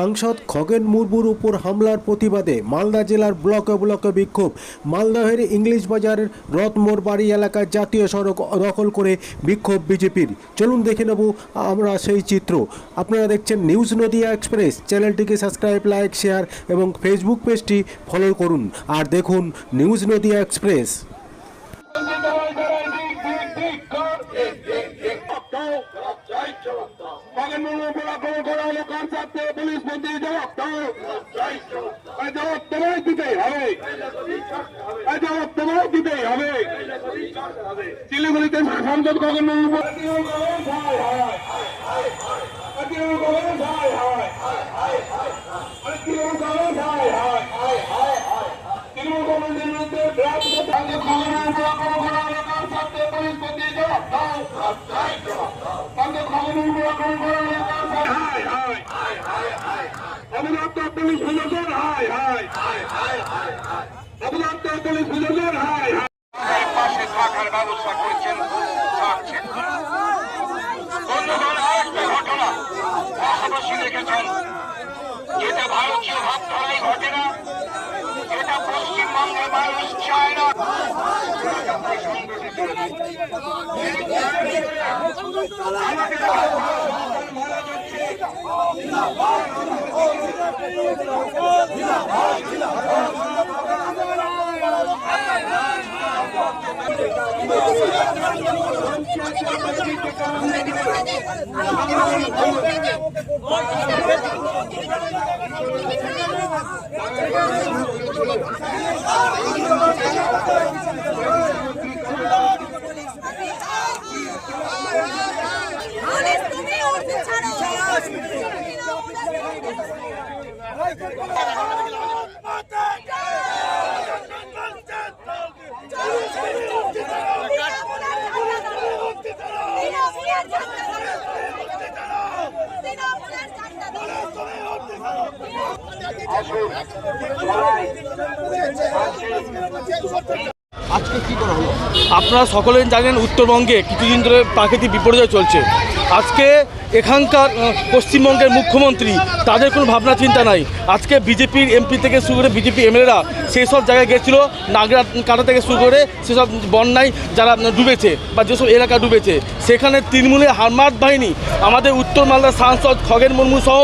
সাংসদ খগেন মুর্মুর উপর হামলার প্রতিবাদে মালদা জেলার ব্লকে ব্লকে বিক্ষোভ মালদহের ইংলিশ বাজারের রথমোড় বাড়ি এলাকার জাতীয় সড়ক দখল করে বিক্ষোভ বিজেপির চলুন দেখে নেব আমরা সেই চিত্র আপনারা দেখছেন নিউজ নদিয়া এক্সপ্রেস চ্যানেলটিকে সাবস্ক্রাইব লাইক শেয়ার এবং ফেসবুক পেজটি ফলো করুন আর দেখুন নিউজ নদিয়া এক্সপ্রেস পুলিশ মন্ত্রী জবাব দাও এই জবাব তোমায় দিতেই হবে জবাব তোমায় দিতেই হবে শিলিগুড়িতে সংসদ কখন তৃণমূল কংগ্রেসের বিরুদ্ধে বিরাট কথা খবরের উপর কোনো কোনো এলাকার স্বার্থে পুলিশ মন্ত্রী জবাব দাও তাদের খবরের উপর কোনো কোনো এলাকার স্বার্থে হাই হাই অবদত্ত পুলিশ প্রশাসন হাই হাই অবদত্ত পুলিশ প্রশাসন হাই হাই পাশে থাকার ব্যবস্থা করেছেন থাকছেন বন্ধুগণ আরেকটা ঘটনা পাশাপাশি দেখেছেন এটা ভারতীয় ভাবধারাই ঘটে না এটা পশ্চিমবঙ্গের মানুষ চায় না আনিস আসুন আপনারা সকলেই জানেন উত্তরবঙ্গে কিছুদিন ধরে প্রাকৃতিক বিপর্যয় চলছে। আজকে এখানকার পশ্চিমবঙ্গের মুখ্যমন্ত্রী, তাদের কোনো ভাবনা চিন্তা নাই। আজকে বিজেপির এমপি থেকে শুরু করে বিজেপি এমএলএরা সেই সব জায়গায় গেছিল, নাগরা কাটা থেকে শুরু করে সেসব বন্যায় যারা ডুবেছে বা যেসব এলাকা ডুবেছে, সেখানে তৃণমূলের হারমাত বাহিনী, আমাদের উত্তর মালদার সাংসদ খগেন মুর্মু সহ,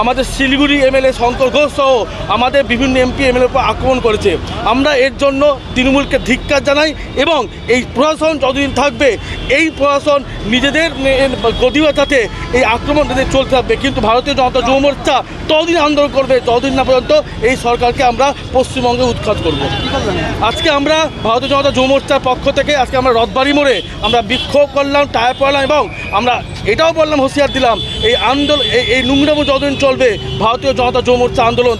আমাদের শিলিগুড়ি এমএলএ শঙ্কর ঘোষ সহ, আমাদের বিভিন্ন এমপি এমএলএ উপর আক্রমণ করেছে। আমরা এর জন্য তৃণমূলকে ধিক্কার জানাই এবং এই প্রশাসন যতদিন থাকবে, এই প্রশাসন নিজেদের গতিবাতাতে এই আক্রমণ তাদের চলতে থাকবে। কিন্তু ভারতীয় জনতা যুব মোর্চা ততদিন আন্দোলন করবে ততদিন না পর্যন্ত এই সরকারকে আমরা পশ্চিমবঙ্গে উৎখাত করব। আজকে আমরা ভারতীয় জনতা যুব মোর্চার পক্ষ থেকে আজকে আমরা রথবাড়ি মোড়ে আমরা বিক্ষোভ করলাম, টায়ার পড়লাম এবং আমরা এটাও বললাম, হুঁশিয়ার দিলাম, এই আন্দোলন এই এই নোংরাম যতদিন চলবে, ভারতীয় জনতা যুব মোর্চা আন্দোলন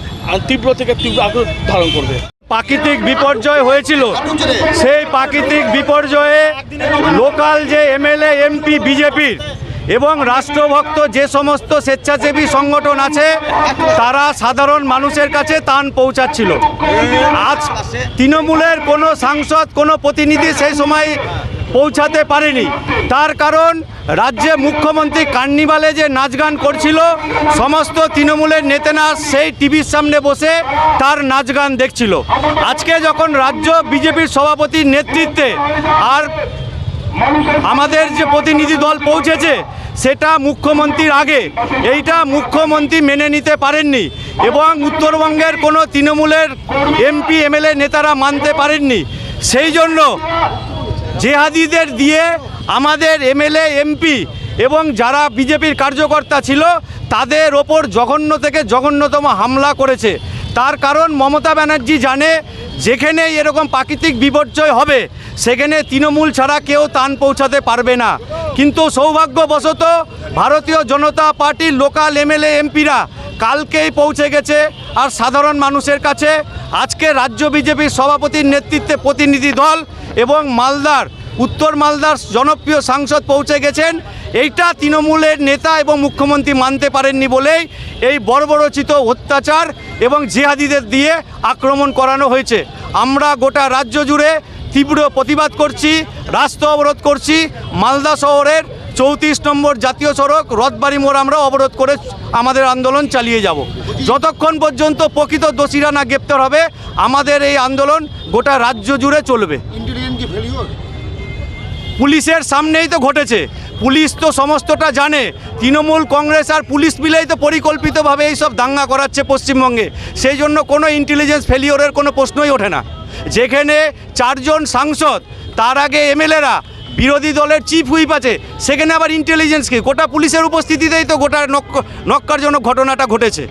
তীব্র থেকে তীব্র আগ্রহ ধারণ করবে। প্রাকৃতিক বিপর্যয় হয়েছিল। সেই প্রাকৃতিক বিপর্যয়ে লোকাল যে এমএলএ, এমপি, বিজেপির এবং রাষ্ট্রভক্ত যে সমস্ত স্বেচ্ছাসেবী সংগঠন আছে, তারা সাধারণ মানুষের কাছে তান পৌঁছাচ্ছিল। আজ তৃণমূলের কোনো সাংসদ, কোনো প্রতিনিধি সেই সময় পৌঁছাতে পারেনি। তার কারণ রাজ্যে মুখ্যমন্ত্রী কার্নিভালে যে নাচ গান করছিল, সমস্ত তৃণমূলের নেতারা সেই টিভির সামনে বসে তার নাচ গান দেখছিল। আজকে যখন রাজ্য বিজেপির সভাপতির নেতৃত্বে আর আমাদের যে প্রতিনিধি দল পৌঁছেছে, সেটা মুখ্যমন্ত্রীর আগে। এইটা মুখ্যমন্ত্রী মেনে নিতে পারেননি এবং উত্তরবঙ্গের কোনো তৃণমূলের এমপি, এমএলএ নেতারা মানতে পারেননি। সেই জন্য জেহাদিদের দিয়ে আমাদের এমএলএ, এমপি এবং যারা বিজেপির কার্যকর্তা ছিল, তাদের ওপর জঘন্য থেকে জঘন্যতম হামলা করেছে। তার কারণ মমতা ব্যানার্জি জানে যেখানে এরকম প্রাকৃতিক বিপর্যয় হবে, সেখানে তৃণমূল ছাড়া কেউ তান পৌঁছাতে পারবে না। কিন্তু সৌভাগ্যবশত ভারতীয় জনতা পার্টির লোকাল এমএলএ, এমপিরা কালকেই পৌঁছে গেছে আর সাধারণ মানুষের কাছে। আজকে রাজ্য বিজেপির সভাপতির নেতৃত্বে প্রতিনিধি দল এবং মালদার, উত্তর মালদার জনপ্রিয় সাংসদ পৌঁছে গেছেন। এইটা তৃণমূলের নেতা এবং মুখ্যমন্ত্রী মানতে পারেননি বলেই এই বর্বরচিত অত্যাচার এবং জিহাদিদের দিয়ে আক্রমণ করানো হয়েছে। আমরা গোটা রাজ্য জুড়ে তীব্র প্রতিবাদ করছি, রাস্তা অবরোধ করছি। মালদা শহরের চৌত্রিশ নম্বর জাতীয় সড়ক, রথবাড়ি মোড় আমরা অবরোধ করে আমাদের আন্দোলন চালিয়ে যাব। যতক্ষণ পর্যন্ত প্রকৃত দোষীরা না গ্রেপ্তার হবে, আমাদের এই আন্দোলন গোটা রাজ্য জুড়ে চলবে। পুলিশের সামনেই তো ঘটেছে। পুলিশ তো সমস্তটা জানে। তৃণমূল কংগ্রেস আর পুলিশ মিলেই তো পরিকল্পিতভাবে এইসব দাঙ্গা করাচ্ছে পশ্চিমবঙ্গে। সেই জন্য কোনো ইন্টেলিজেন্স ফেলিওরের কোনো প্রশ্নই ওঠে না। যেখানে চারজন সাংসদ, তার আগে এমএলএরা, বিরোধী দলের চিফ হুইপ আছে, সেখানে আবার ইন্টেলিজেন্স কি? গোটা পুলিশের উপস্থিতিতেই তো গোটা নক্ক নক্কারজনক ঘটনাটা ঘটেছে।